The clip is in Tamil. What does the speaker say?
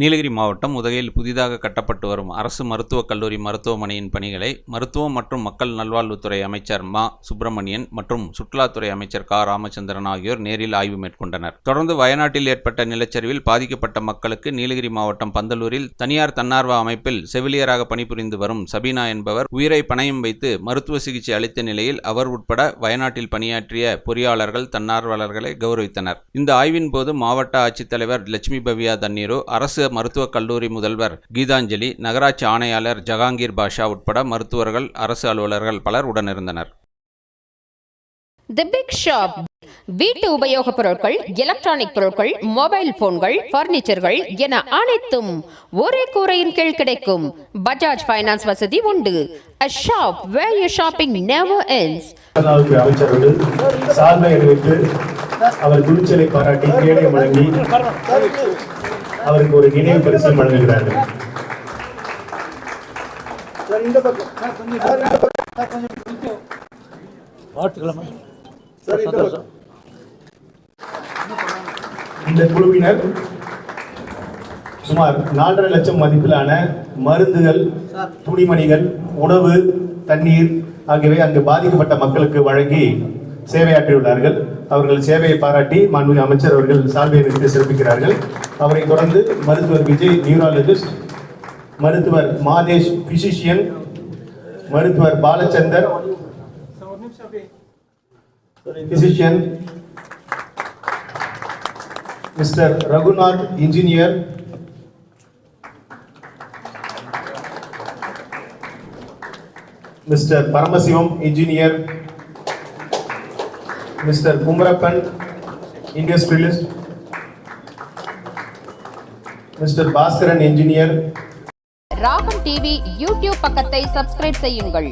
நீலகிரி மாவட்டம் உதகையில் புதிதாக கட்டப்பட்டு வரும் அரசு மருத்துவக் கல்லூரி மருத்துவமனையின் பணிகளை மருத்துவம் மற்றும் மக்கள் நல்வாழ்வுத்துறை அமைச்சர் மா. சுப்பிரமணியன் மற்றும் சுற்றுலாத்துறை அமைச்சர் கா. ராமச்சந்திரன் ஆகியோர் நேரில் ஆய்வு மேற்கொண்டனர். தொடர்ந்து வயநாட்டில் ஏற்பட்ட நிலச்சரிவில் பாதிக்கப்பட்ட மக்களுக்கு நீலகிரி மாவட்டம் பந்தலூரில் தனியார் தன்னார்வ அமைப்பில் செவிலியராக பணிபுரிந்து வரும் சபீனா என்பவர் உயிரை பணயம் வைத்து மருத்துவ சிகிச்சை அளித்த நிலையில் அவர் உட்பட வயநாட்டில் பணியாற்றிய பொறியாளர்கள் தன்னார்வலர்களை கௌரவித்தனர். இந்த ஆய்வின் போது மாவட்ட ஆட்சித்தலைவர் லட்சுமி பவியா தண்ணீரோ அரசு மருத்துவக் கல்லூரி முதல்வர் கீதாஞ்சலி நகராட்சி ஆணையாளர் ஜஹாங்கீர் பாஷா உட்பட மருத்துவர்கள் அரசு அலுவலர்கள் பலர் உடனிருந்தனர். தி பிக் ஷாப் வீட்டு உபயோகப் பொருட்கள் எலக்ட்ரானிக் பொருட்கள் மொபைல் போன்கள் பர்னிச்சர்கள் என அனைத்தும் ஒரே கூரையின் கீழ் கிடைக்கும். பஜாஜ் ஃபைனான்ஸ் வசதி உண்டு. A shop where your shopping never ends. அமைச்சர்கள் சார்பை அறிவித்து அவர் துணிச்சலை பாராட்டி கேடயம் வழங்கி அவருக்கு ஒரு நினைவு பரிசு வழங்குகிறார்கள். இந்த குழுவினர் சுமார் நாலரை லட்சம் மதிப்பிலான மருந்துகள் துணிமணிகள் உணவு தண்ணீர் ஆகியவை அங்கு பாதிக்கப்பட்ட மக்களுக்கு வழங்கி சேவையாற்றியுள்ளார்கள். அவர்கள் சேவையை பாராட்டி மாண்புமிகு அமைச்சர் அவர்கள் சால்வை நிறுத்தி சிறப்பிக்கிறார்கள். அவரை தொடர்ந்து மருத்துவர் விஜய் நியூராலஜிஸ்ட் மருத்துவர் மாதேஷ் பிசிஷியன் மருத்துவர் Balachander physician mister Raghunath engineer mister Paramasivam engineer mister Kumarappan industrialist mister Baskaran engineer Raagam TV YouTube பக்கத்தை சப்ஸ்கிரைப் செய்யுங்கள்.